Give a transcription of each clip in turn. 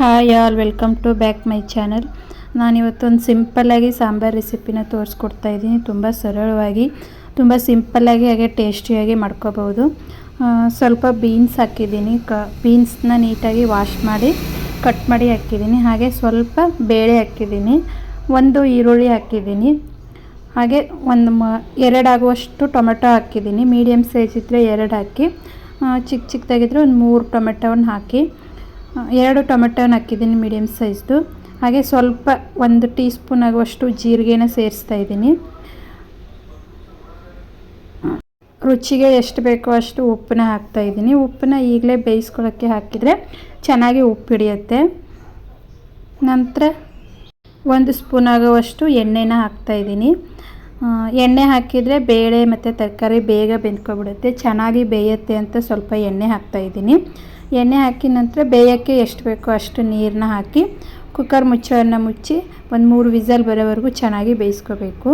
Hi all, welcome to back my channel. ನಾನಿವತ್ತೊಂದು ಸಿಂಪಲ್ಲಾಗಿ ಸಾಂಬಾರು ರೆಸಿಪಿನ ತೋರಿಸ್ಕೊಡ್ತಾ ಇದ್ದೀನಿ. ತುಂಬ ಸರಳವಾಗಿ, ತುಂಬ ಸಿಂಪಲ್ಲಾಗಿ ಹಾಗೆ ಟೇಸ್ಟಿಯಾಗಿ ಮಾಡ್ಕೋಬೋದು. ಸ್ವಲ್ಪ ಬೀನ್ಸ್ ಹಾಕಿದ್ದೀನಿ. ಕ, ಬೀನ್ಸ್ನ ನೀಟಾಗಿ ವಾಶ್ ಮಾಡಿ, ಕಟ್ ಮಾಡಿ ಹಾಕಿದ್ದೀನಿ. ಹಾಗೆ ಸ್ವಲ್ಪ ಬೇಳೆ ಹಾಕಿದ್ದೀನಿ. ಒಂದು ಈರುಳ್ಳಿ ಹಾಕಿದ್ದೀನಿ. ಹಾಗೆ ಒಂದು ಮ ಎರಡಾಗುವಷ್ಟು ಟೊಮೆಟೊ ಹಾಕಿದ್ದೀನಿ. ಮೀಡಿಯಮ್ ಸೈಜ್ ಇದ್ದರೆ ಎರಡು ಹಾಕಿ ಚಿಕ್ಕ ಚಿಕ್ಕದಾಗಿದ್ದರೆ ಒಂದು ಮೂರು ಟೊಮೆಟೊವನ್ನು ಹಾಕಿ ಎರಡು ಟೊಮೆಟೊನ ಹಾಕಿದ್ದೀನಿ ಮೀಡಿಯಮ್ ಸೈಜ್ದು ಹಾಗೆ ಸ್ವಲ್ಪ ಒಂದು ಟೀ ಸ್ಪೂನ್ ಆಗುವಷ್ಟು ಜೀರಿಗೆನ ಸೇರಿಸ್ತಾ ಇದ್ದೀನಿ. ರುಚಿಗೆ ಎಷ್ಟು ಬೇಕೋ ಅಷ್ಟು ಉಪ್ಪನ್ನ ಹಾಕ್ತಾ ಇದ್ದೀನಿ. ಉಪ್ಪನ್ನ ಈಗಲೇ ಬೇಯಿಸ್ಕೊಳ್ಳೋಕ್ಕೆ ಹಾಕಿದರೆ ಚೆನ್ನಾಗಿ ಉಪ್ಪು ಹಿಡಿಯುತ್ತೆ. ನಂತರ ಒಂದು ಸ್ಪೂನ್ ಆಗುವಷ್ಟು ಎಣ್ಣೆನ ಹಾಕ್ತಾ ಇದ್ದೀನಿ. ಆ, ಎಣ್ಣೆ ಹಾಕಿದರೆ ಬೇಳೆ ಮತ್ತು ತರಕಾರಿ ಬೇಗ ಬೆಂದ್ಕೊಬಿಡುತ್ತೆ. ಚೆನ್ನಾಗಿ ಬೇಯುತ್ತೆ ಅಂತ ಸ್ವಲ್ಪ ಎಣ್ಣೆ ಹಾಕ್ತಾ ಇದ್ದೀನಿ. ಎಣ್ಣೆ ಹಾಕಿದ ನಂತರ ಬೇಯೋಕ್ಕೆ ಎಷ್ಟು ಬೇಕೋ ಅಷ್ಟು ನೀರನ್ನ ಹಾಕಿ ಕುಕ್ಕರ್ ಮುಚ್ಚವನ್ನು ಮುಚ್ಚಿ ಒಂದು ಮೂರು ವಿಸಲ್ ಬರೋವರೆಗೂ ಚೆನ್ನಾಗಿ ಬೇಯಿಸ್ಕೋಬೇಕು.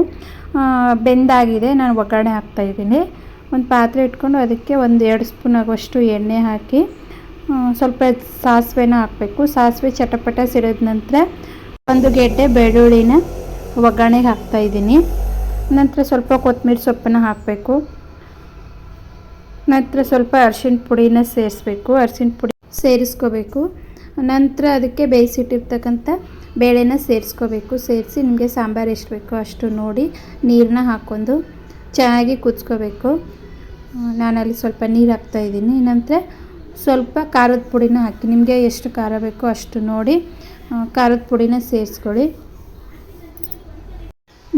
ಬೆಂದಾಗಿದೆ, ನಾನು ಒಗ್ಗರಣೆ ಹಾಕ್ತಾ ಇದ್ದೀನಿ. ಒಂದು ಪಾತ್ರೆ ಇಟ್ಕೊಂಡು ಅದಕ್ಕೆ ಒಂದು ಎರಡು ಸ್ಪೂನ್ ಆಗುವಷ್ಟು ಎಣ್ಣೆ ಹಾಕಿ ಸ್ವಲ್ಪ ಸಾಸಿವೆನ ಹಾಕಬೇಕು. ಸಾಸಿವೆ ಚಟಪಟ ಸಿಡಿದ ನಂತರ ಒಂದು ಗೆಡ್ಡೆ ಬೆಳ್ಳುಳ್ಳಿನ ಒಗ್ಗರಣೆಗೆ ಹಾಕ್ತಾ ಇದ್ದೀನಿ. ನಂತರ ಸ್ವಲ್ಪ ಕೊತ್ತಂಬರಿ ಸೊಪ್ಪನ್ನು ಹಾಕಬೇಕು. ನಂತರ ಸ್ವಲ್ಪ ಅರ್ಶಿಣ ಪುಡಿನ ಸೇರಿಸ್ಬೇಕು. ಅರ್ಶಿಣ ಪುಡಿ ಸೇರಿಸ್ಕೋಬೇಕು. ನಂತರ ಅದಕ್ಕೆ ಬೇಯಿಸಿಟ್ಟಿರ್ತಕ್ಕಂಥ ಬೇಳೆನ ಸೇರಿಸ್ಕೋಬೇಕು. ಸೇರಿಸಿ ನಿಮಗೆ ಸಾಂಬಾರು ಎಷ್ಟು ಬೇಕೋ ಅಷ್ಟು ನೋಡಿ ನೀರನ್ನ ಹಾಕ್ಕೊಂಡು ಚೆನ್ನಾಗಿ ಕುದಿಸ್ಕೋಬೇಕು. ನಾನಲ್ಲಿ ಸ್ವಲ್ಪ ನೀರು ಹಾಕ್ತಾ ಇದ್ದೀನಿ. ನಂತರ ಸ್ವಲ್ಪ ಖಾರದ ಪುಡಿನ ಹಾಕಿ, ನಿಮಗೆ ಎಷ್ಟು ಖಾರ ಬೇಕೋ ಅಷ್ಟು ನೋಡಿ ಖಾರದ ಪುಡಿನ ಸೇರಿಸ್ಕೊಳ್ಳಿ.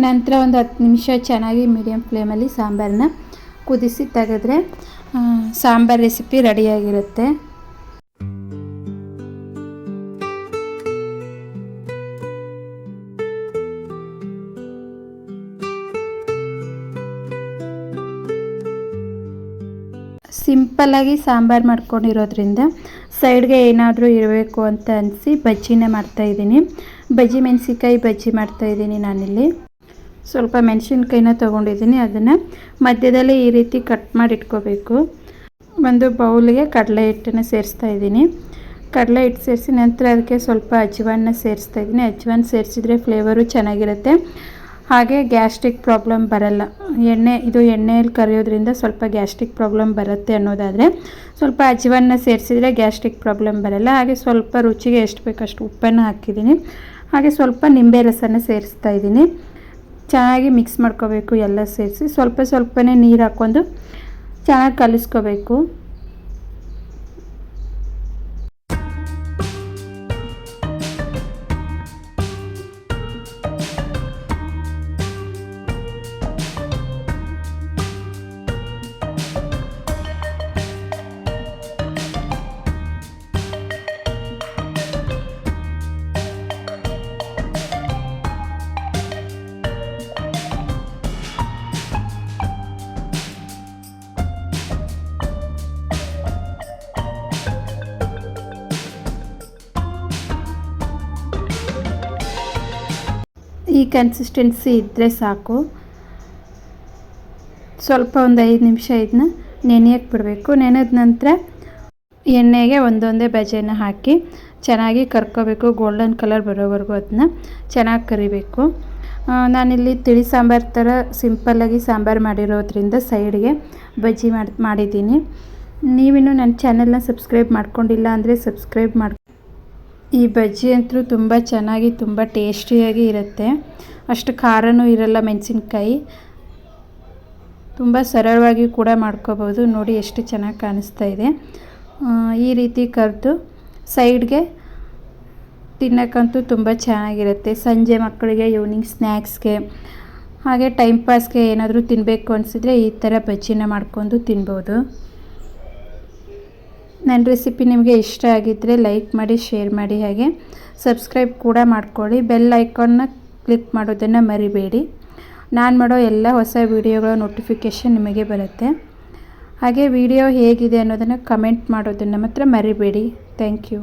ನಂತರ ಒಂದು ಹತ್ತು ನಿಮಿಷ ಚೆನ್ನಾಗಿ ಮೀಡಿಯಮ್ ಫ್ಲೇಮಲ್ಲಿ ಸಾಂಬಾರನ್ನ ಕುದಿಸಿ ತೆಗೆದ್ರೆ ಸಾಂಬಾರು ರೆಸಿಪಿ ರೆಡಿಯಾಗಿರುತ್ತೆ. ಸಿಂಪಲ್ಲಾಗಿ ಸಾಂಬಾರು ಮಾಡ್ಕೊಂಡಿರೋದ್ರಿಂದ ಸೈಡ್ಗೆ ಏನಾದರೂ ಇರಬೇಕು ಅಂತ ಅನಿಸಿ ಬಜ್ಜಿನೇ ಮಾಡ್ತಾಯಿದ್ದೀನಿ ಬಜ್ಜಿ ಮೆಣಸಿಕಾಯಿ ಬಜ್ಜಿ ಮಾಡ್ತಾಯಿದ್ದೀನಿ ನಾನಿಲ್ಲಿ. ಸ್ವಲ್ಪ ಮೆಣಸಿನ್ಕಾಯಿನ ತೊಗೊಂಡಿದ್ದೀನಿ, ಅದನ್ನು ಮಧ್ಯದಲ್ಲಿ ಈ ರೀತಿ ಕಟ್ ಮಾಡಿ ಇಟ್ಕೋಬೇಕು ಒಂದು ಬೌಲಿಗೆ ಕಡಲೆ ಹಿಟ್ಟನ್ನು ಸೇರಿಸ್ತಾ ಇದ್ದೀನಿ. ಕಡಲೆ ಹಿಟ್ಟು ಸೇರಿಸಿ ನಂತರ ಅದಕ್ಕೆ ಸ್ವಲ್ಪ ಅಜ್ವಾನ ಸೇರಿಸ್ತಾ ಇದ್ದೀನಿ. ಅಜ್ವಾನ ಸೇರಿಸಿದ್ರೆ ಫ್ಲೇವರು ಚೆನ್ನಾಗಿರುತ್ತೆ. ಹಾಗೆ ಗ್ಯಾಸ್ಟ್ರಿಕ್ ಪ್ರಾಬ್ಲಮ್ ಬರಲ್ಲ. ಎಣ್ಣೆ, ಇದು ಎಣ್ಣೆಯಲ್ಲಿ ಕರಿಯೋದ್ರಿಂದ ಸ್ವಲ್ಪ ಗ್ಯಾಸ್ಟ್ರಿಕ್ ಪ್ರಾಬ್ಲಮ್ ಬರುತ್ತೆ ಅನ್ನೋದಾದರೆ ಸ್ವಲ್ಪ ಅಜ್ವಾನ ಸೇರಿಸಿದ್ರೆ ಗ್ಯಾಸ್ಟ್ರಿಕ್ ಪ್ರಾಬ್ಲಮ್ ಬರಲ್ಲ. ಹಾಗೆ ಸ್ವಲ್ಪ ರುಚಿಗೆ ಎಷ್ಟು ಬೇಕಷ್ಟು ಉಪ್ಪನ್ನು ಹಾಕಿದ್ದೀನಿ. ಹಾಗೆ ಸ್ವಲ್ಪ ನಿಂಬೆ ರಸನ ಸೇರಿಸ್ತಾ ಇದ್ದೀನಿ. ಚೆನ್ನಾಗಿ ಮಿಕ್ಸ್ ಮಾಡ್ಕೋಬೇಕು ಎಲ್ಲ ಸೇರಿಸಿ. ಸ್ವಲ್ಪ ಸ್ವಲ್ಪನೇ ನೀರು ಹಾಕ್ಕೊಂಡು ಚೆನ್ನಾಗಿ ಕಲಿಸ್ಕೋಬೇಕು. ಈ ಕನ್ಸಿಸ್ಟೆನ್ಸಿ ಇದ್ದರೆ ಸಾಕು. ಸ್ವಲ್ಪ ಒಂದು ಐದು ನಿಮಿಷ ಇದನ್ನ ನೆನೆಯಕ್ಕೆ ಬಿಡಬೇಕು. ನೆನೆದ ನಂತರ ಎಣ್ಣೆಗೆ ಒಂದೊಂದೇ ಬಜೆನ ಹಾಕಿ ಚೆನ್ನಾಗಿ ಕರ್ಕೋಬೇಕು. ಗೋಲ್ಡನ್ ಕಲರ್ ಬರೋವರೆಗೂ ಅದನ್ನ ಚೆನ್ನಾಗಿ ಕರಿಬೇಕು. ನಾನಿಲ್ಲಿ ತಿಳಿ ಸಾಂಬಾರು ಥರ ಸಿಂಪಲ್ಲಾಗಿ ಸಾಂಬಾರು ಮಾಡಿರೋದ್ರಿಂದ ಸೈಡ್ಗೆ ಬಜ್ಜಿ ಮಾಡಿ, ಮಾಡಿದ್ದೀನಿ. ನೀವಿನ್ನೂ ನನ್ನ ಚಾನೆಲ್ನ ಸಬ್ಸ್ಕ್ರೈಬ್ ಮಾಡ್ಕೊಂಡಿಲ್ಲ ಅಂದರೆ ಸಬ್ಸ್ಕ್ರೈಬ್ ಮಾಡಿ ಈ ಬಜ್ಜಿ ಅಂತೂ ತುಂಬ ಚೆನ್ನಾಗಿ, ತುಂಬ ಟೇಸ್ಟಿಯಾಗಿ ಇರುತ್ತೆ. ಅಷ್ಟು ಖಾರನೂ ಇರಲ್ಲ ಮೆಣಸಿನ್ಕಾಯಿ. ತುಂಬ ಸರಳವಾಗಿ ಕೂಡ ಮಾಡ್ಕೋಬೋದು. ನೋಡಿ ಎಷ್ಟು ಚೆನ್ನಾಗಿ ಕಾಣಿಸ್ತಾ ಇದೆ. ಈ ರೀತಿ ಕರೆದು ಸೈಡ್ಗೆ ತಿನ್ನೋಕ್ಕಂತೂ ತುಂಬ ಚೆನ್ನಾಗಿರುತ್ತೆ. ಸಂಜೆ ಮಕ್ಕಳಿಗೆ ಈವ್ನಿಂಗ್ ಸ್ನ್ಯಾಕ್ಸ್ಗೆ ಹಾಗೆ ಟೈಮ್ ಪಾಸ್ಗೆ ಏನಾದರೂ ತಿನ್ನಬೇಕು ಅನಿಸಿದ್ರೆ ಈ ಥರ ಬಜ್ಜಿನ ಮಾಡ್ಕೊಂಡು ತಿನ್ಬೋದು. ನನ್ನ ರೆಸಿಪಿ ನಿಮಗೆ ಇಷ್ಟ ಆಗಿದ್ದರೆ ಲೈಕ್ ಮಾಡಿ ಶೇರ್ ಮಾಡಿ ಹಾಗೆ ಸಬ್ಸ್ಕ್ರೈಬ್ ಕೂಡ ಮಾಡ್ಕೊಳ್ಳಿ. ಬೆಲ್ ಐಕಾನ್ನ ಕ್ಲಿಕ್ ಮಾಡೋದನ್ನು ಮರಿಬೇಡಿ. ನಾನು ಮಾಡೋ ಎಲ್ಲ ಹೊಸ ವೀಡಿಯೋಗಳ ನೋಟಿಫಿಕೇಷನ್ ನಿಮಗೆ ಬರುತ್ತೆ. ಹಾಗೆ ವಿಡಿಯೋ ಹೇಗಿದೆ ಅನ್ನೋದನ್ನು ಕಮೆಂಟ್ ಮಾಡೋದನ್ನು ಮಾತ್ರ ಮರಿಬೇಡಿ. Thank you